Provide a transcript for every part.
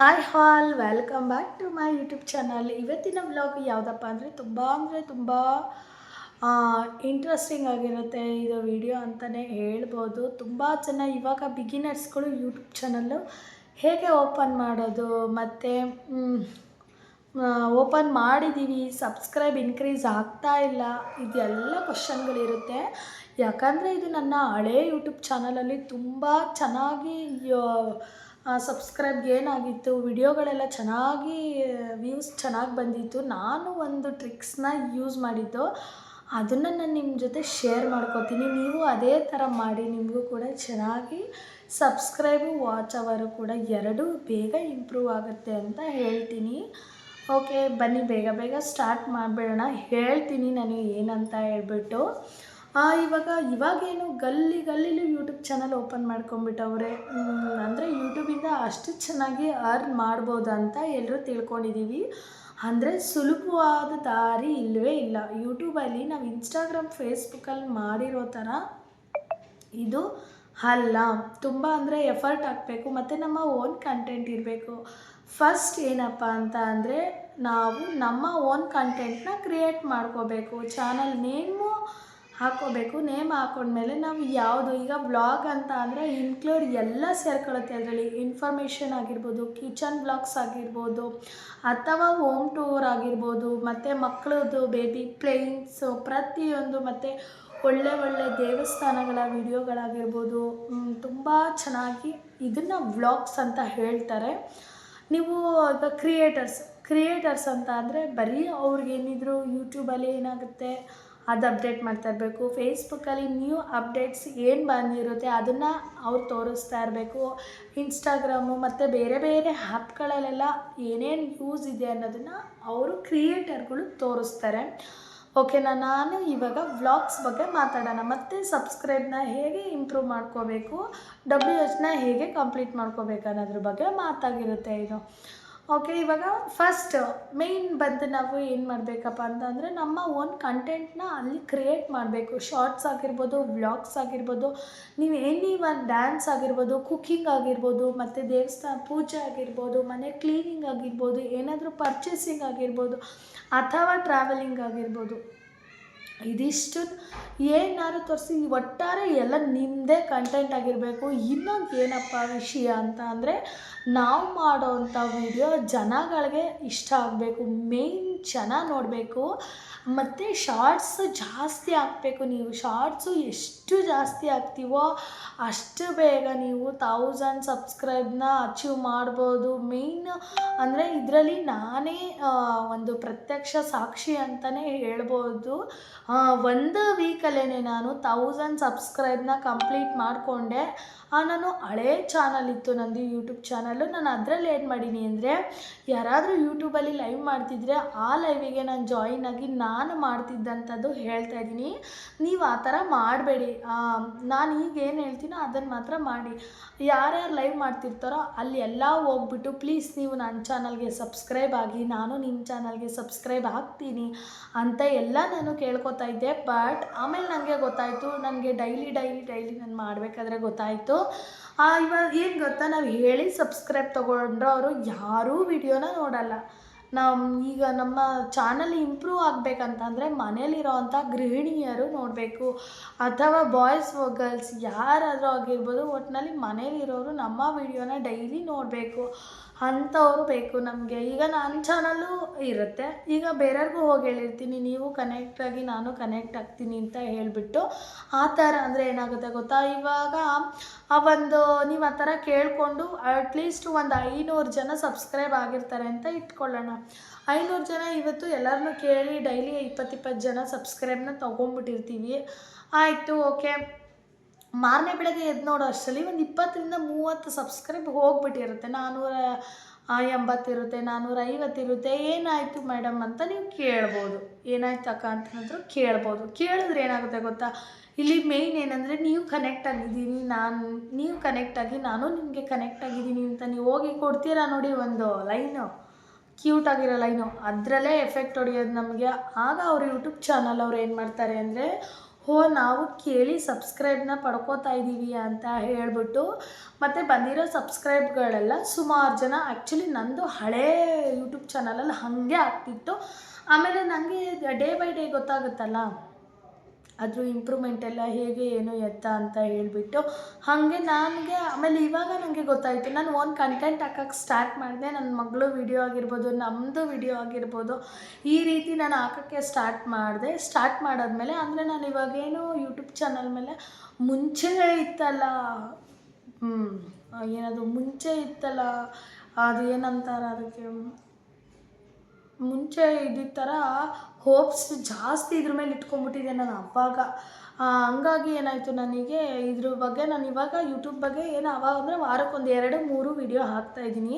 Hi all welcome back to my YouTube channel ಇವತ್ತಿನ vlog ಯಾವುದಪ್ಪ ಅಂದರೆ ತುಂಬ ಅಂದರೆ ತುಂಬ ಇಂಟ್ರೆಸ್ಟಿಂಗ್ ಆಗಿರುತ್ತೆ ಇದು ವಿಡಿಯೋ ಅಂತಲೇ ಹೇಳ್ಬೋದು. ತುಂಬ ಜನ ಇವಾಗ ಬಿಗಿನರ್ಸ್ಗಳು ಯೂಟ್ಯೂಬ್ ಚಾನಲ್ಲು ಹೇಗೆ ಓಪನ್ ಮಾಡೋದು, ಮತ್ತು ಓಪನ್ ಮಾಡಿದ್ದೀವಿ ಸಬ್ಸ್ಕ್ರೈಬ್ ಇನ್ಕ್ರೀಸ್ ಆಗ್ತಾ ಇಲ್ಲ, ಇದೆಲ್ಲ ಕ್ವಶನ್ಗಳಿರುತ್ತೆ ಯಾಕಂದರೆ ಇದು ನನ್ನ ಹಳೇ ಯೂಟ್ಯೂಬ್ ಚಾನಲಲ್ಲಿ ತುಂಬ ಚೆನ್ನಾಗಿ ಸಬ್ಸ್ಕ್ರೈಬ್ ಏನಾಗಿತ್ತು? ವಿಡಿಯೋಗಳೆಲ್ಲ ಚೆನ್ನಾಗಿ ವ್ಯೂಸ್ ಚೆನ್ನಾಗಿ ಬಂದಿತ್ತು. ನಾನು ಒಂದು ಟ್ರಿಕ್ಸ್ನ ಯೂಸ್ ಮಾಡಿದ್ದು. ಅದನ್ನು ನಾನು ನಿಮ್ಮ ಜೊತೆ ಶೇರ್ ಮಾಡ್ಕೋತೀನಿ. ನೀವು ಅದೇ ಥರ ಮಾಡಿ, ನಿಮಗೂ ಕೂಡ ಚೆನ್ನಾಗಿ ಸಬ್ಸ್ಕ್ರೈಬು ವಾಚ್ ಅವರು ಕೂಡ ಎರಡೂ ಬೇಗ ಇಂಪ್ರೂವ್ ಆಗುತ್ತೆ ಅಂತ ಹೇಳ್ತೀನಿ. ಓಕೆ ಬನ್ನಿ, ಬೇಗ ಬೇಗ ಸ್ಟಾರ್ಟ್ ಮಾಡಿಬಿಡೋಣ. ಹೇಳ್ತೀನಿ ನಾನು ಏನಂತ ಹೇಳ್ಬಿಟ್ಟು. ಇವಾಗ, ಇವಾಗೇನು ಗಲ್ಲಿ ಗಲ್ಲಿಲೂ ಯೂಟ್ಯೂಬ್ ಚಾನಲ್ ಓಪನ್ ಮಾಡ್ಕೊಂಬಿಟ್ಟವ್ರೆ ಅಂದರೆ ಯೂಟ್ಯೂಬಿಂದ ಅಷ್ಟು ಚೆನ್ನಾಗಿ ಅರ್ನ್ ಮಾಡ್ಬೋದು ಅಂತ ಎಲ್ಲರೂ ತಿಳ್ಕೊಂಡಿದ್ದೀವಿ ಅಂದರೆ ಸುಲಭವಾದ ದಾರಿ ಇಲ್ಲವೇ ಇಲ್ಲ. ಯೂಟ್ಯೂಬಲ್ಲಿ ನಾವು ಇನ್ಸ್ಟಾಗ್ರಾಮ್ ಫೇಸ್ಬುಕ್ಕಲ್ಲಿ ಮಾಡಿರೋ ಥರ ಇದು ಅಲ್ಲ. ತುಂಬ ಅಂದರೆ ಎಫರ್ಟ್ ಹಾಕಬೇಕು, ಮತ್ತು ನಮ್ಮ ಓನ್ ಕಂಟೆಂಟ್ ಇರಬೇಕು. ಫಸ್ಟ್ ಏನಪ್ಪ ಅಂತ ಅಂದರೆ ನಾವು ನಮ್ಮ ಓನ್ ಕಂಟೆಂಟ್ನ ಕ್ರಿಯೇಟ್ ಮಾಡ್ಕೋಬೇಕು. ಚಾನಲ್ ನೇಮು ಹಾಕ್ಕೋಬೇಕು ನೇಮ್ ಹಾಕೊಂಡ್ಮೇಲೆ ನಾವು ಯಾವುದು, ಈಗ ಬ್ಲಾಗ್ ಅಂತ ಅಂದರೆ ಇನ್ಕ್ಲೂಡ್ ಎಲ್ಲ ಸೇರ್ಕೊಳ್ಳುತ್ತೆ ಅದರಲ್ಲಿ. ಇನ್ಫಾರ್ಮೇಷನ್ ಆಗಿರ್ಬೋದು ಕಿಚನ್ ಬ್ಲಾಗ್ಸ್ ಆಗಿರ್ಬೋದು, ಅಥವಾ ಹೋಮ್ ಟೂರ್ ಆಗಿರ್ಬೋದು, ಮತ್ತು ಮಕ್ಕಳದ್ದು ಬೇಬಿ ಪ್ಲೇನ್ಸು ಪ್ರತಿಯೊಂದು ಮತ್ತು ಒಳ್ಳೆ ಒಳ್ಳೆ ದೇವಸ್ಥಾನಗಳ ವಿಡಿಯೋಗಳಾಗಿರ್ಬೋದು. ತುಂಬ ಚೆನ್ನಾಗಿ ಇದನ್ನು ವ್ಲಾಗ್ಸ್ ಅಂತ ಹೇಳ್ತಾರೆ. ನೀವು ಈಗ ಕ್ರಿಯೇಟರ್ಸ್ ಕ್ರಿಯೇಟರ್ಸ್ ಅಂತ ಅಂದರೆ ಬರೀ ಅವ್ರಿಗೇನಿದ್ರು ಯೂಟ್ಯೂಬಲ್ಲಿ ಏನಾಗುತ್ತೆ? ಅದು ಅಪ್ಡೇಟ್ ಮಾಡ್ತಾ ಇರಬೇಕು. ಫೇಸ್ಬುಕ್ಕಲ್ಲಿ ನ್ಯೂ ಅಪ್ಡೇಟ್ಸ್ ಏನು ಬಂದಿರುತ್ತೆ ಅದನ್ನು ಅವ್ರು ತೋರಿಸ್ತಾ ಇರಬೇಕು. ಇನ್ಸ್ಟಾಗ್ರಾಮು ಮತ್ತು ಬೇರೆ ಬೇರೆ ಆ್ಯಪ್ಗಳಲ್ಲೆಲ್ಲ ಏನೇನು ಯೂಸ್ ಇದೆ ಅನ್ನೋದನ್ನು ಅವರು ಕ್ರಿಯೇಟರ್ಗಳು ತೋರಿಸ್ತಾರೆ. ಓಕೆನಾ ನಾನು ಇವಾಗ ವ್ಲಾಗ್ಸ್ ಬಗ್ಗೆ ಮಾತಾಡೋಣ. ಮತ್ತು ಸಬ್ಸ್ಕ್ರೈಬ್ನ ಹೇಗೆ ಇಂಪ್ರೂವ್ ಮಾಡ್ಕೋಬೇಕು ಡಬ್ಲ್ಯೂ ಎಚ್ನ ಹೇಗೆ ಕಂಪ್ಲೀಟ್ ಮಾಡ್ಕೋಬೇಕು ಅನ್ನೋದ್ರ ಬಗ್ಗೆ ಮಾತಾಗಿರುತ್ತೆ ಇದು. ಓಕೆ ಇವಾಗ ಫಸ್ಟ್ ಮೇಯ್ನ್ ಬಂದು ನಾವು ಏನು ಮಾಡಬೇಕಪ್ಪ ಅಂತಂದರೆ ನಮ್ಮ ಓನ್ ಕಂಟೆಂಟ್ನ ಅಲ್ಲಿ ಕ್ರಿಯೇಟ್ ಮಾಡಬೇಕು. ಶಾರ್ಟ್ಸ್ ಆಗಿರ್ಬೋದು ವ್ಲಾಗ್ಸ್ ಆಗಿರ್ಬೋದು, ನೀವು ಎನಿ ಒನ್ ಡ್ಯಾನ್ಸ್ ಆಗಿರ್ಬೋದು ಕುಕ್ಕಿಂಗ್ ಆಗಿರ್ಬೋದು, ಮತ್ತು ದೇವಸ್ಥಾನ ಪೂಜೆ ಆಗಿರ್ಬೋದು, ಮನೆ ಕ್ಲೀನಿಂಗ್ ಆಗಿರ್ಬೋದು, ಏನಾದರೂ ಪರ್ಚೇಸಿಂಗ್ ಆಗಿರ್ಬೋದು, ಅಥವಾ ಟ್ರಾವೆಲಿಂಗ್ ಆಗಿರ್ಬೋದು. ಇದಿಷ್ಟು ಏನಾದ್ರು ತೋರಿಸಿ, ಒಟ್ಟಾರೆ ಎಲ್ಲ ನಿಮ್ಮದೇ ಕಂಟೆಂಟ್ ಆಗಿರಬೇಕು. ಇನ್ನೊಂದು ಏನಪ್ಪ ವಿಷಯ ಅಂತ ಅಂದರೆ, ನಾವು ಮಾಡೋವಂಥ ವಿಡಿಯೋ ಜನಗಳಿಗೆ ಇಷ್ಟ ಆಗಬೇಕು ಮೇಯ್ನ್ ಜನ ನೋಡಬೇಕು. ಮತ್ತು ಶಾರ್ಟ್ಸ್ ಜಾಸ್ತಿ ಹಾಕಬೇಕು ನೀವು. ಶಾರ್ಟ್ಸು ಎಷ್ಟು ಜಾಸ್ತಿ ಹಾಕ್ತೀವೋ ಅಷ್ಟು ಬೇಗ ನೀವು ತೌಸಂಡ್ ಸಬ್ಸ್ಕ್ರೈಬ್ನ ಅಚೀವ್ ಮಾಡ್ಬೋದು. ಮೇಯ್ನ್ ಅಂದರೆ ಇದರಲ್ಲಿ ನಾನೇ ಒಂದು ಪ್ರತ್ಯಕ್ಷ ಸಾಕ್ಷಿ ಅಂತಲೇ ಹೇಳ್ಬೋದು. ಒಂದು ವೀಕಲ್ಲೇ ನಾನು ತೌಸಂಡ್ ಸಬ್ಸ್ಕ್ರೈಬ್ನ ಕಂಪ್ಲೀಟ್ ಮಾಡಿಕೊಂಡೆ. ನಾನು ಹಳೇ ಚಾನಲ್ ಇತ್ತು. ನಂದು ಯೂಟ್ಯೂಬ್ ಚಾನಲ್ಲು ನಾನು ಅದರಲ್ಲಿ ಏನು ಮಾಡೀನಿ ಅಂದರೆ, ಯಾರಾದರೂ ಯೂಟ್ಯೂಬಲ್ಲಿ ಲೈವ್ ಮಾಡ್ತಿದ್ರೆ ಆ ಲೈವಿಗೆ ನಾನು ಜಾಯಿನ್ ಆಗಿ ನಾನು ಮಾಡ್ತಿದ್ದಂಥದ್ದು ಹೇಳ್ತಾ ಇದ್ದೀನಿ. ನೀವು ಆ ಥರ ಮಾಡಬೇಡಿ. ನಾನು ಈಗ ಏನು ಹೇಳ್ತೀನೋ ಅದನ್ನು ಮಾತ್ರ ಮಾಡಿ. ಯಾರ್ಯಾರು ಲೈವ್ ಮಾಡ್ತಿರ್ತಾರೋ ಅಲ್ಲಿ ಎಲ್ಲ ಹೋಗ್ಬಿಟ್ಟು ಪ್ಲೀಸ್ ನೀವು ನನ್ನ ಚಾನಲ್ಗೆ ಸಬ್ಸ್ಕ್ರೈಬ್ ಆಗಿ, ನಾನು ನಿಮ್ಮ ಚಾನಲ್ಗೆ ಸಬ್ಸ್ಕ್ರೈಬ್ ಆಗ್ತೀನಿ ಅಂತ ಎಲ್ಲ ನಾನು ಕೇಳ್ಕೊತಾ ಇದ್ದೆ. ಬಟ್ ಆಮೇಲೆ ನನಗೆ ಗೊತ್ತಾಯಿತು, ನನಗೆ ಡೈಲಿ ಡೈಲಿ ಡೈಲಿ ನಾನು ಮಾಡಬೇಕಾದ್ರೆ ಗೊತ್ತಾಯಿತು. ಇವಾಗ ಏನು ಗೊತ್ತಾ, ನಾವು ಹೇಳಿ ಸಬ್ಸ್ಕ್ರೈಬ್ ತೊಗೊಂಡ್ರೆ ಅವರು ಯಾರೂ ವಿಡಿಯೋನ ನೋಡಲ್ಲ. ನಮ್ಮ ಈಗ ನಮ್ಮ ಚಾನಲ್ ಇಂಪ್ರೂವ್ ಆಗಬೇಕಂತಂದರೆ ಮನೇಲಿರೋವಂಥ ಗೃಹಿಣಿಯರು ನೋಡಬೇಕು. ಅಥವಾ ಬಾಯ್ಸ್ ಗರ್ಲ್ಸ್ ಯಾರಾದರೂ ಆಗಿರ್ಬೋದು ಒಟ್ಟಿನಲ್ಲಿ ಮನೇಲಿರೋರು ನಮ್ಮ ವಿಡಿಯೋನ ಡೈಲಿ ನೋಡಬೇಕು. ಅಂಥವ್ರು ಬೇಕು ನಮಗೆ. ಈಗ ನನ್ನ ಚಾನಲ್ಲು ಇರುತ್ತೆ. ಈಗ ಬೇರೆಯವ್ರಿಗೂ ಹೋಗಿ ಹೇಳಿರ್ತೀನಿ, ನೀವು ಕನೆಕ್ಟ್ ಆಗಿ ನಾನು ಕನೆಕ್ಟ್ ಆಗ್ತೀನಿ ಅಂತ ಹೇಳಿಬಿಟ್ಟು ಆ ಥರ ಅಂದರೆ ಏನಾಗುತ್ತೆ ಗೊತ್ತಾ? ಇವಾಗ ಆ ಒಂದು ನೀವು ಆ ಥರ ಕೇಳಿಕೊಂಡು ಅಟ್ಲೀಸ್ಟ್ ಒಂದು ಐನೂರು ಜನ ಸಬ್ಸ್ಕ್ರೈಬ್ ಆಗಿರ್ತಾರೆ ಅಂತ ಇಟ್ಕೊಳ್ಳೋಣ. ಐನೂರು ಜನ ಇವತ್ತು ಎಲ್ಲರನ್ನೂ ಕೇಳಿ ಡೈಲಿ ಇಪ್ಪತ್ತಿಪ್ಪತ್ತು ಜನ ಸಬ್ಸ್ಕ್ರೈಬ್ನ ತೊಗೊಂಬಿಟ್ಟಿರ್ತೀವಿ. ಆಯಿತು, ಓಕೆ. ಮಾರನೇ ಬೆಳಗ್ಗೆ ಎದ್ದು ನೋಡೋ, ಅಷ್ಟರಲ್ಲಿ ಒಂದು ಇಪ್ಪತ್ತರಿಂದ ಮೂವತ್ತು ಸಬ್ಸ್ಕ್ರೈಬ್ ಹೋಗ್ಬಿಟ್ಟಿರುತ್ತೆ. ನಾನ್ನೂರ ಎಂಬತ್ತಿರುತ್ತೆ ನಾನ್ನೂರ ಐವತ್ತಿರುತ್ತೆ. ಏನಾಯಿತು ಮೇಡಮ್ ಅಂತ ನೀವು ಕೇಳ್ಬೋದು. ಏನಾಯ್ತು ಅಕ್ಕ ಅಂತಂದ್ರು ಕೇಳ್ಬೋದು. ಕೇಳಿದ್ರೆ ಏನಾಗುತ್ತೆ ಗೊತ್ತಾ? ಇಲ್ಲಿ ಮೇಯ್ನ್ ಏನಂದರೆ ನೀವು ಕನೆಕ್ಟ್ ಆಗಿದ್ದೀನಿ, ನಾನು, ನೀವು ಕನೆಕ್ಟ್ ಆಗಿ ನಾನು ನಿಮಗೆ ಕನೆಕ್ಟ್ ಆಗಿದ್ದೀನಿ ಅಂತ ನೀವು ಹೋಗಿ ಕೊಡ್ತೀರಾ ನೋಡಿ ಒಂದು ಲೈನು. ಕ್ಯೂಟ್ ಆಗಿರಲ್ಲ ಲೈನು ಅದರಲ್ಲೇ ಎಫೆಕ್ಟ್ ಹೊಡೆಯೋದು ನಮಗೆ. ಆಗ ಅವ್ರ ಯೂಟ್ಯೂಬ್ ಚಾನಲ್ ಅವ್ರು ಏನು ಮಾಡ್ತಾರೆ ಅಂದರೆ, ಹೋ, ನಾವು ಕೇಳಿ ಸಬ್ಸ್ಕ್ರೈಬ್ನ ಪಡ್ಕೋತಾ ಇದ್ದೀವಿ ಅಂತ ಹೇಳಿಬಿಟ್ಟು, ಮತ್ತು ಬಂದಿರೋ ಸಬ್ಸ್ಕ್ರೈಬ್ಗಳೆಲ್ಲ ಸುಮಾರು ಜನ ಆ್ಯಕ್ಚುಲಿ ನಂದು ಹಳೇ ಯೂಟ್ಯೂಬ್ ಚಾನಲಲ್ಲಿ ಹಾಗೆ ಆಗ್ತಿತ್ತು. ಆಮೇಲೆ ನನಗೆ ಡೇ ಬೈ ಡೇ ಗೊತ್ತಾಗುತ್ತಲ್ಲ? ಅದ್ರ ಇಂಪ್ರೂವ್ಮೆಂಟ್ ಎಲ್ಲ ಹೇಗೆ, ಏನು ಎತ್ತ ಅಂತ ಹೇಳಿಬಿಟ್ಟು ಹಾಗೆ ನನಗೆ, ಆಮೇಲೆ ಇವಾಗ ನನಗೆ ಗೊತ್ತಾಯಿತು. ನಾನು ಒಂದು ಕಂಟೆಂಟ್ ಹಾಕಕ್ಕೆ ಸ್ಟಾರ್ಟ್ ಮಾಡಿದೆ. ನನ್ನ ಮಗಳು ವಿಡಿಯೋ ಆಗಿರ್ಬೋದು ನಮ್ಮದು ವಿಡಿಯೋ ಆಗಿರ್ಬೋದು, ಈ ರೀತಿ ನಾನು ಹಾಕೋಕ್ಕೆ ಸ್ಟಾರ್ಟ್ ಮಾಡಿದೆ. ಸ್ಟಾರ್ಟ್ ಮಾಡಾದ್ಮೇಲೆ, ಅಂದರೆ ನಾನು ಇವಾಗೇನು ಯೂಟ್ಯೂಬ್ ಚಾನಲ್ ಮೇಲೆ ಮುಂಚೆ ಇತ್ತಲ್ಲ ಏನದು, ಮುಂಚೆ ಇತ್ತಲ್ಲ ಅದು ಏನಂತಾರೆ ಅದಕ್ಕೆ ಮುಂಚೆ ಇದ್ದಿದ್ದ ಥರ ಹೋಪ್ಸ್ ಜಾಸ್ತಿ ಇದ್ರ ಮೇಲೆ ಇಟ್ಕೊಂಡ್ಬಿಟ್ಟಿದ್ದೆ ನಾನು ಅವಾಗ. ಹಂಗಾಗಿ ಏನಾಯಿತು ನನಗೆ ಇದ್ರ ಬಗ್ಗೆ ನಾನು ಇವಾಗ ಯೂಟ್ಯೂಬ್ ಬಗ್ಗೆ ಏನು ಅವಾಗ ಅಂದರೆ ವಾರಕ್ಕೊಂದು ಎರಡು, ಮೂರು ವೀಡಿಯೋ ಹಾಕ್ತಾಯಿದ್ದೀನಿ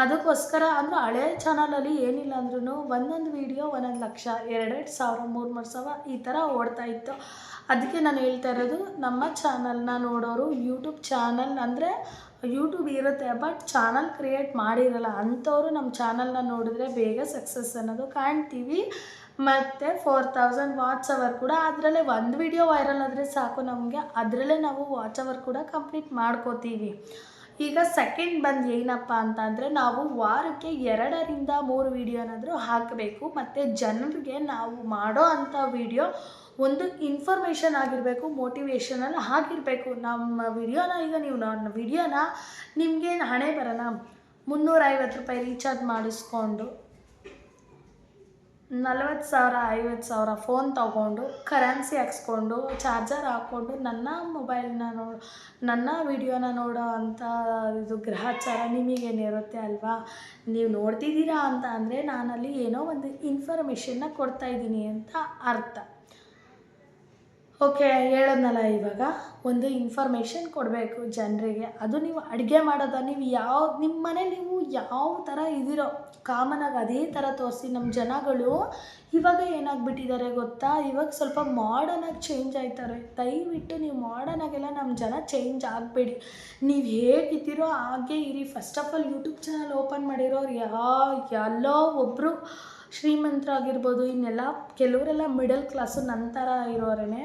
ಅದಕ್ಕೋಸ್ಕರ ಅಂದರೆ ಹಳೆ ಚಾನಲಲ್ಲಿ ಏನಿಲ್ಲ ಅಂದ್ರೂ ಒಂದೊಂದು ವೀಡಿಯೋ ಒಂದೊಂದು ಲಕ್ಷ, ಎರಡೆರಡು ಸಾವಿರ ಮೂರು ಮೂರು ಸಾವಿರ ಈ ಥರ ಓಡ್ತಾ ಇತ್ತು. ಅದಕ್ಕೆ ನಾನು ಹೇಳ್ತಾ ಇರೋದು, ನಮ್ಮ ಚಾನಲ್ನ ನೋಡೋರು ಯೂಟ್ಯೂಬ್ ಚಾನಲ್ ಅಂದರೆ ಯೂಟ್ಯೂಬ್ ಇರುತ್ತೆ ಬಟ್ ಚಾನಲ್ ಕ್ರಿಯೇಟ್ ಮಾಡಿರಲ್ಲ, ಅಂಥವರು ನಮ್ಮ ಚಾನಲ್ನ ನೋಡಿದ್ರೆ ಬೇಗ ಸಕ್ಸಸ್ ಅನ್ನೋದು ಕಾಣ್ತೀವಿ. ಮತ್ತು ಫೋರ್ ತೌಸಂಡ್ ವಾಚ್ ಅವರ್ ಕೂಡ ಅದರಲ್ಲೇ ಒಂದು ವಿಡಿಯೋ ವೈರಲ್ ಆದರೆ ಸಾಕು ನಮಗೆ, ಅದರಲ್ಲೇ ನಾವು ವಾಚ್ ಅವರ್ ಕೂಡ ಕಂಪ್ಲೀಟ್ ಮಾಡ್ಕೋತೀವಿ. ಈಗ ಸೆಕೆಂಡ್ ಬಂದು ಏನಪ್ಪ ಅಂತ ಅಂದರೆ ನಾವು ವಾರಕ್ಕೆ ಎರಡರಿಂದ ಮೂರು ವೀಡಿಯೋನಾದರೂ ಹಾಕಬೇಕು, ಮತ್ತು ಜನರಿಗೆ ನಾವು ಮಾಡೋ ಅಂಥ ವೀಡಿಯೋ ಒಂದು ಇನ್ಫಾರ್ಮೇಷನ್ ಆಗಿರಬೇಕು ಮೋಟಿವೇಶನಲ್ ಆಗಿರಬೇಕು ನಮ್ಮ ವಿಡಿಯೋನ ಈಗ ನೀವು ನನ್ನ ವಿಡಿಯೋನ ನಿಮಗೇನು ಹಣೆ ಬರೋಣ ಮುನ್ನೂರೈವತ್ತು ರೂಪಾಯಿ ರೀಚಾರ್ಜ್ ಮಾಡಿಸ್ಕೊಂಡು, ನಲ್ವತ್ತು ಸಾವಿರ, ಐವತ್ತು ಸಾವಿರ ಫೋನ್ ತಗೊಂಡು ಕರೆನ್ಸಿ ಹಾಕ್ಸ್ಕೊಂಡು ಚಾರ್ಜರ್ ಹಾಕ್ಕೊಂಡು ನನ್ನ ಮೊಬೈಲ್ನ ನೋ ನನ್ನ ವಿಡಿಯೋನ ನೋಡೋ ಅಂಥ ಇದು ಗ್ರಹಚಾರ ನಿಮಗೇನಿರುತ್ತೆ ಅಲ್ವಾ? ನೀವು ನೋಡ್ತಿದ್ದೀರಾ ಅಂತ ಅಂದರೆ ನಾನಲ್ಲಿ ಏನೋ ಒಂದು ಇನ್ಫಾರ್ಮೇಷನ್ನ ಕೊಡ್ತಾಯಿದ್ದೀನಿ ಅಂತ ಅರ್ಥ. ಓಕೆ, ಹೇಳದ್ನಲ್ಲ ಇವಾಗ ಒಂದು ಇನ್ಫಾರ್ಮೇಷನ್ ಕೊಡಬೇಕು ಜನರಿಗೆ. ಅದು ನೀವು ಅಡುಗೆ ಮಾಡೋದ? ನೀವು ಯಾವ ನಿಮ್ಮ ಮನೇಲಿ ನೀವು ಯಾವ ಥರ ಇದ್ದೀರೋ ಕಾಮನಾಗಿ ಅದೇ ಥರ ತೋರಿಸಿ ನಮ್ಮ ಜನಗಳು, ಇವಾಗ ಏನಾಗ್ಬಿಟ್ಟಿದ್ದಾರೆ ಗೊತ್ತಾ? ಇವಾಗ ಸ್ವಲ್ಪ ಮಾಡರ್ನಾಗಿ ಚೇಂಜ್ ಆಯ್ತಾರೆ. ದಯವಿಟ್ಟು ನೀವು ಮಾಡರ್ನಾಗೆಲ್ಲ ನಮ್ಮ ಜನ ಚೇಂಜ್ ಆಗಬೇಡಿ. ನೀವು ಹೇಗಿದ್ದೀರೋ ಹಾಗೆ ಇರಿ. First of all YouTube channel open ಮಾಡಿರೋರು ಯಾ, ಎಲ್ಲೋ ಒಬ್ಬರು ಶ್ರೀಮಂತರಾಗಿರ್ಬೋದು, ಇನ್ನೆಲ್ಲ ಕೆಲವರೆಲ್ಲ ಮಿಡಲ್ ಕ್ಲಾಸು ನಂತರ ಇರೋರೇ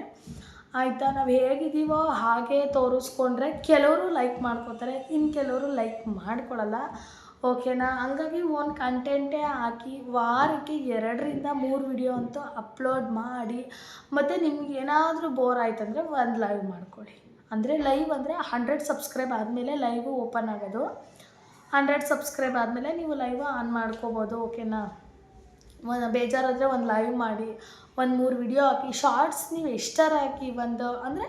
ಆಯಿತಾ? ನಾವು ಹೇಗಿದ್ದೀವೋ ಹಾಗೆ ತೋರಿಸ್ಕೊಂಡ್ರೆ ಕೆಲವರು ಲೈಕ್ ಮಾಡ್ಕೋತಾರೆ ಇನ್ನು ಕೆಲವರು ಲೈಕ್ ಮಾಡ್ಕೊಳ್ಳಲ್ಲ ಓಕೆನಾ ಹಂಗಾಗಿ ಒಂದು ಕಂಟೆಂಟೇ ಹಾಕಿ ವಾರಕ್ಕೆ ಎರಡರಿಂದ ಮೂರು ವಿಡಿಯೋ ಅಂತೂ ಅಪ್ಲೋಡ್ ಮಾಡಿ, ಮತ್ತು ನಿಮ್ಗೆ ಏನಾದರೂ ಬೋರ್ ಆಯ್ತಂದರೆ ಒಂದು ಲೈವ್ ಮಾಡ್ಕೊಳ್ಳಿ ಅಂದರೆ ಲೈವ್ ಅಂದರೆ ಹಂಡ್ರೆಡ್ ಸಬ್ಸ್ಕ್ರೈಬ್ ಆದಮೇಲೆ ಲೈವು ಓಪನ್ ಆಗೋದು. ಹಂಡ್ರೆಡ್ ಸಬ್ಸ್ಕ್ರೈಬ್ ಆದಮೇಲೆ ನೀವು ಲೈವ್ ಆನ್ ಮಾಡ್ಕೋಬೋದು ಓಕೆನಾ ಬೇಜಾರಾದರೆ ಒಂದು ಲೈವ್ ಮಾಡಿ, ಒಂದು ಮೂರು ವಿಡಿಯೋ ಹಾಕಿ ಶಾರ್ಟ್ಸ್ ನೀವು ಎಷ್ಟರ ಹಾಕಿ ಒಂದು ಅಂದರೆ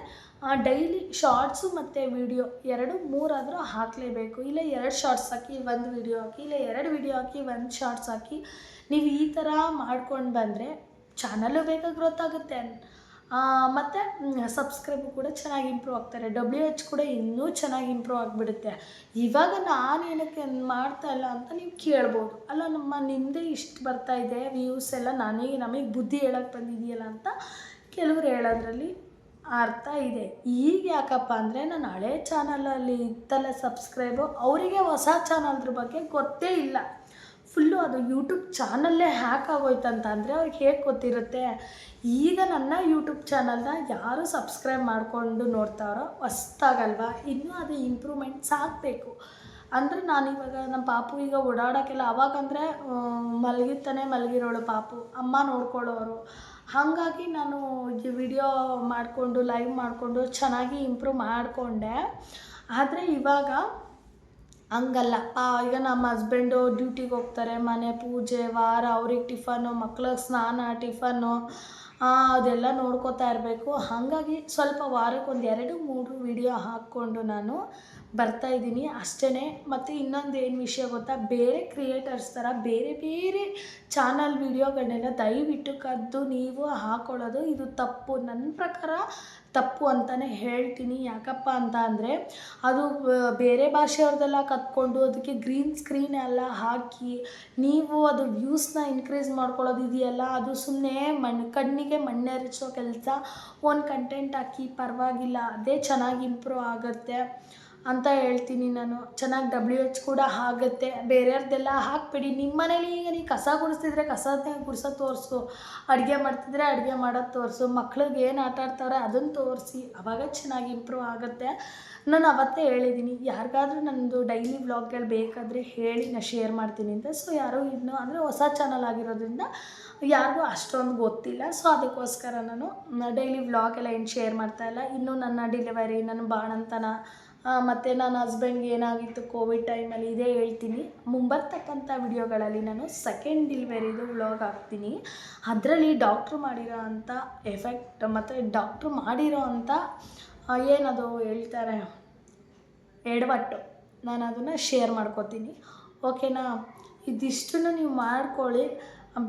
ಡೈಲಿ ಶಾರ್ಟ್ಸು ಮತ್ತು ವಿಡಿಯೋ ಎರಡು ಮೂರಾದರೂ ಹಾಕಲೇಬೇಕು. ಇಲ್ಲ ಎರಡು ಶಾರ್ಟ್ಸ್ ಹಾಕಿ ಒಂದು ವಿಡಿಯೋ ಹಾಕಿ, ಇಲ್ಲ ಎರಡು ವಿಡಿಯೋ ಹಾಕಿ ಒಂದು ಶಾರ್ಟ್ಸ್ ಹಾಕಿ, ನೀವು ಈ ಥರ ಮಾಡ್ಕೊಂಡು ಬಂದರೆ ಚಾನಲ್ಲು ಬೇಗ ಗ್ರೋತ್ ಆಗುತ್ತೆ. ಮತ್ತು ಸಬ್ಸ್ಕ್ರೈಬ್ ಕೂಡ ಚೆನ್ನಾಗಿ ಇಂಪ್ರೂವ್ ಆಗ್ತಾರೆ. ಡಬ್ಲ್ಯೂ ಎಚ್ ಕೂಡ ಇನ್ನೂ ಚೆನ್ನಾಗಿ ಇಂಪ್ರೂವ್ ಆಗಿಬಿಡುತ್ತೆ. ಇವಾಗ ನಾನು ಏನಕ್ಕೆ ಮಾಡ್ತಾ ಇಲ್ಲ ಅಂತ ನೀವು ಕೇಳ್ಬೋದು. ಅಲ್ಲ, ನಮ್ಮ ನಿಮ್ಮದೇ ಇಷ್ಟು ಬರ್ತಾ ಇದೆ ವ್ಯೂಸ್ ಎಲ್ಲ ನನಗೆ ನಮಗೆ ಬುದ್ಧಿ ಹೇಳಕ್ಕೆ ಬಂದಿದೆಯಲ್ಲ ಅಂತ ಕೆಲವರು ಹೇಳೋದ್ರಲ್ಲಿ ಅರ್ಥ ಇದೆ. ಈಗ ಯಾಕಪ್ಪ ಅಂದರೆ ನಾನು ಹಳೆ ಚಾನಲಲ್ಲಿ ಇತ್ತಲ್ಲ ಸಬ್ಸ್ಕ್ರೈಬು ಅವರಿಗೆ ಹೊಸ ಚಾನಲ್ದ್ರ ಬಗ್ಗೆ ಗೊತ್ತೇ ಇಲ್ಲ. ಫುಲ್ಲು ಅದು ಯೂಟ್ಯೂಬ್ ಚಾನಲ್ಲೇ ಹ್ಯಾಕ್ ಆಗೋಯ್ತಂತ ಅಂದರೆ ಅವ್ರಿಗೆ ಹೇಗೆ ಗೊತ್ತಿರುತ್ತೆ? ಈಗ ನನ್ನ ಯೂಟ್ಯೂಬ್ ಚಾನಲ್ನ ಯಾರು ಸಬ್ಸ್ಕ್ರೈಬ್ ಮಾಡಿಕೊಂಡು ನೋಡ್ತಾರೋ ಹೊಸ್ದಾಗಲ್ವಾ ಇನ್ನೂ ಅದು ಇಂಪ್ರೂವ್ಮೆಂಟ್ಸ್ ಆಗಬೇಕು. ಅಂದರೆ ನಾನು ಇವಾಗ ನಮ್ಮ ಪಾಪು ಈಗ ಓಡಾಡೋಕ್ಕೆಲ್ಲ ಅವಾಗಂದರೆ ಮಲಗಿರ್ತಾನೆ ಮಲಗಿರೋಳು ಪಾಪು, ಅಮ್ಮ ನೋಡ್ಕೊಳ್ಳೋರು. ಹಾಗಾಗಿ ನಾನು ವಿಡಿಯೋ ಮಾಡಿಕೊಂಡು, ಲೈವ್ ಮಾಡಿಕೊಂಡು ಚೆನ್ನಾಗಿ ಇಂಪ್ರೂವ್ ಮಾಡಿಕೊಂಡೆ. ಆದರೆ ಇವಾಗ ಹಂಗಲ್ಲ. ಆ, ಈಗ ನಮ್ಮ ಹಸ್ಬೆಂಡು ಡ್ಯೂಟಿಗೆ ಹೋಗ್ತಾರೆ ಮನೆ ಪೂಜೆ ವಾರ ಅವ್ರಿಗೆ ಟಿಫನು ಮಕ್ಳಿಗೆ ಸ್ನಾನ ಟಿಫನು ಅದೆಲ್ಲ ನೋಡ್ಕೋತಾ ಇರಬೇಕು. ಹಾಗಾಗಿ ಸ್ವಲ್ಪ ವಾರಕ್ಕೆ ಒಂದು ಎರಡು ಮೂರು ವಿಡಿಯೋ ಹಾಕ್ಕೊಂಡು ನಾನು ಬರ್ತಾ ಇದ್ದೀನಿ ಅಷ್ಟೇ ಮತ್ತು ಇನ್ನೊಂದು ಏನು ವಿಷಯ ಗೊತ್ತಾ? ಬೇರೆ ಕ್ರಿಯೇಟರ್ಸ್ ಥರ ಬೇರೆ ಬೇರೆ ಚಾನಲ್ ವಿಡಿಯೋಗಳನ್ನೆಲ್ಲ ದಯವಿಟ್ಟು ಕದ್ದು ನೀವು ಹಾಕೊಳ್ಳೋದು ಇದು ತಪ್ಪು. ನನ್ನ ಪ್ರಕಾರ ತಪ್ಪು ಅಂತಲೇ ಹೇಳ್ತೀನಿ. ಯಾಕಪ್ಪ ಅಂತ ಅಂದರೆ ಅದು ಬೇರೆ ಭಾಷೆಯವ್ರದ್ದೆಲ್ಲ ಕತ್ಕೊಂಡು ಅದಕ್ಕೆ ಗ್ರೀನ್ ಸ್ಕ್ರೀನ್ ಎಲ್ಲ ಹಾಕಿ ನೀವು ಅದು ವ್ಯೂಸ್ನ ಇನ್ಕ್ರೀಸ್ ಮಾಡ್ಕೊಳ್ಳೋದು ಇದೆಯಲ್ಲ, ಅದು ಸುಮ್ಮನೆ ಮಣ್ಣು ಕಣ್ಣಿಗೆ ಮಣ್ಣೆರಚೋ ಕೆಲಸ ಒಂದು ಕಂಟೆಂಟ್ ಹಾಕಿ ಪರವಾಗಿಲ್ಲ. ಅದೇ ಚೆನ್ನಾಗಿ ಇಂಪ್ರೂವ್ ಆಗುತ್ತೆ. ಅಂತ ಹೇಳ್ತೀನಿ ನಾನು. ಚೆನ್ನಾಗಿ ಡಬ್ಲ್ಯೂ ಎಚ್ ಕೂಡ ಆಗುತ್ತೆ. ಬೇರೆಯವ್ರದ್ದೆಲ್ಲ ಹಾಕ್ಬೇಡಿ. ನಿಮ್ಮ ಮನೇಲಿ ಈಗ ನೀವು ಕಸ ಗುಡಿಸ್ತಿದ್ರೆ ಕಸ ಗುಡ್ಸೋದು ತೋರಿಸು. ಅಡುಗೆ ಮಾಡ್ತಿದ್ರೆ ಅಡುಗೆ ಮಾಡೋದು ತೋರಿಸು. ಮಕ್ಳಿಗೆ ಏನು ಆಟ ಆಡ್ತಾವ್ರೆ ಅದನ್ನು ತೋರಿಸಿ. ಅವಾಗ ಚೆನ್ನಾಗಿ ಇಂಪ್ರೂವ್ ಆಗುತ್ತೆ. ನಾನು ಅವತ್ತೇ ಹೇಳಿದ್ದೀನಿ ಯಾರಿಗಾದ್ರೂ ನನ್ನದು ಡೈಲಿ ವ್ಲಾಗ್ಗಳು ಬೇಕಾದರೆ ಹೇಳಿ ನಾನು ಶೇರ್ ಮಾಡ್ತೀನಿ ಅಂತ. ಸೊ ಯಾರೋ ಇನ್ನೂ ಅಂದರೆ ಹೊಸ ಚಾನಲ್ ಆಗಿರೋದ್ರಿಂದ ಯಾರಿಗೂ ಅಷ್ಟೊಂದು ಗೊತ್ತಿಲ್ಲ. ಸೊ ಅದಕ್ಕೋಸ್ಕರ ನಾನು ಡೈಲಿ ವ್ಲಾಗ್ ಎಲ್ಲ ಏನು ಶೇರ್ ಮಾಡ್ತಾಯಿಲ್ಲ ಇನ್ನೂ ನನ್ನ ಡೆಲಿವರಿ ನನ್ನ ಬಾಣಂತನ ಮತ್ತು ನನ್ನ ಹಸ್ಬೆಂಡ್ಗೆ ಏನಾಗಿತ್ತು ಕೋವಿಡ್ ಟೈಮಲ್ಲಿ ಇದೇ ಹೇಳ್ತೀನಿ. ಮುಂಬರ್ತಕ್ಕಂಥ ವಿಡಿಯೋಗಳಲ್ಲಿ ನಾನು ಸೆಕೆಂಡ್ ಡಿಲ್ವರಿದು ವ್ಲಾಗ್ ಹಾಕ್ತೀನಿ. ಅದರಲ್ಲಿ ಡಾಕ್ಟ್ರು ಮಾಡಿರೋ ಅಂಥ ಎಫೆಕ್ಟ್ ಮತ್ತು ಡಾಕ್ಟ್ರು ಮಾಡಿರೋ ಅಂಥ ಏನದು ಹೇಳ್ತಾರೆ? ಎಡವಟ್ಟು. ನಾನು ಅದನ್ನು ಶೇರ್ ಮಾಡ್ಕೋತೀನಿ. ಓಕೆನಾ ಇದಿಷ್ಟನ್ನು ನೀವು ಮಾಡ್ಕೊಳ್ಳಿ.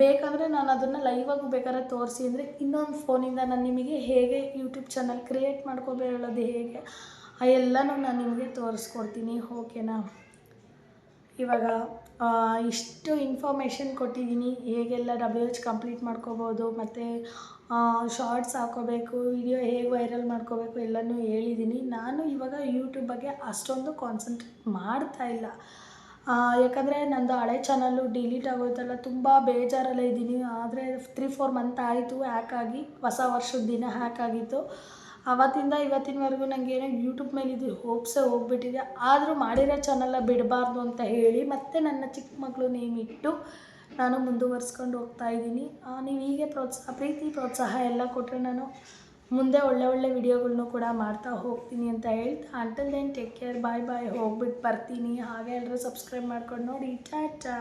ಬೇಕಾದರೆ ನಾನು ಅದನ್ನು ಲೈವಾಗಿ ಬೇಕಾದ್ರೆ ತೋರಿಸಿ. ಅಂದರೆ ಇನ್ನೊಂದು ಫೋನಿಂದ ನಾನು ನಿಮಗೆ ಹೇಗೆ ಯೂಟ್ಯೂಬ್ ಚಾನಲ್ ಕ್ರಿಯೇಟ್ ಮಾಡ್ಕೊಬೇಳೋದು ಹೇಗೆ? ಆ ಎಲ್ಲನೂ ನಾನು ನಿಮಗೆ ತೋರಿಸ್ಕೊಡ್ತೀನಿ, ಓಕೆನಾ? ಇವಾಗ ಇಷ್ಟು ಇನ್ಫಾರ್ಮೇಷನ್ ಕೊಟ್ಟಿದ್ದೀನಿ. ಹೇಗೆಲ್ಲ ಡಬ್ಲ್ಯೂ ಎಚ್ ಕಂಪ್ಲೀಟ್ ಮಾಡ್ಕೋಬೋದು, ಮತ್ತು ಶಾರ್ಟ್ಸ್ ಹಾಕೋಬೇಕು ವಿಡಿಯೋ ಹೇಗೆ ವೈರಲ್ ಮಾಡ್ಕೋಬೇಕು ಎಲ್ಲನೂ ಹೇಳಿದ್ದೀನಿ. ನಾನು ಇವಾಗ ಯೂಟ್ಯೂಬ್ ಬಗ್ಗೆ ಅಷ್ಟೊಂದು ಕಾನ್ಸಂಟ್ರೇಟ್ ಮಾಡ್ತಾ ಇಲ್ಲ. ಯಾಕಂದರೆ ನಂದು ಹಳೆ ಚಾನಲ್ಲು ಡಿಲೀಟ್ ಆಗೋಯ್ತಲ್ಲ, ತುಂಬ ಬೇಜಾರಲ್ಲೇ ಇದ್ದೀನಿ. ಆದರೆ ತ್ರೀ ಫೋರ್ ಮಂತ್ ಆಯಿತು ಹ್ಯಾಕ್ ಆಗಿ, ಹೊಸ ವರ್ಷದ ದಿನ ಹ್ಯಾಕ್ ಆಗಿತ್ತು. ಅವತ್ತಿಂದ ಇವತ್ತಿನವರೆಗೂ ನನಗೆ ಏನೋ ಯೂಟ್ಯೂಬ್ ಮೇಲೆ ಇದು ಹೋಪ್ಸೇ ಹೋಗ್ಬಿಟ್ಟಿದೆ. ಆದರೂ ಮಾಡಿರೋ ಚಾನಲ್ಲ ಬಿಡಬಾರ್ದು ಅಂತ ಹೇಳಿ ಮತ್ತೆ ನನ್ನ ಚಿಕ್ಕ ಮಗಳು ನೇಮ್ ಇಟ್ಟು ನಾನು ಮುಂದುವರ್ಸ್ಕೊಂಡು ಹೋಗ್ತಾ ಇದ್ದೀನಿ. ನೀವು ಹೀಗೆ ಪ್ರೋತ್ಸಾಹ ಪ್ರೀತಿ, ಪ್ರೋತ್ಸಾಹ ಎಲ್ಲ ಕೊಟ್ಟರೆ ನಾನು ಮುಂದೆ ಒಳ್ಳೆ ಒಳ್ಳೆ ವಿಡಿಯೋಗಳನ್ನು ಕೂಡ ಮಾಡ್ತಾ ಹೋಗ್ತೀನಿ ಅಂತ ಹೇಳ್ತಾ until then take care bye bye ಹೋಗ್ಬಿಟ್ಟು ಬರ್ತೀನಿ. ಹಾಗೆ ಎಲ್ಲರೂ ಸಬ್ಸ್ಕ್ರೈಬ್ ಮಾಡ್ಕೊಂಡು ನೋಡಿ. ಟಾಟಾ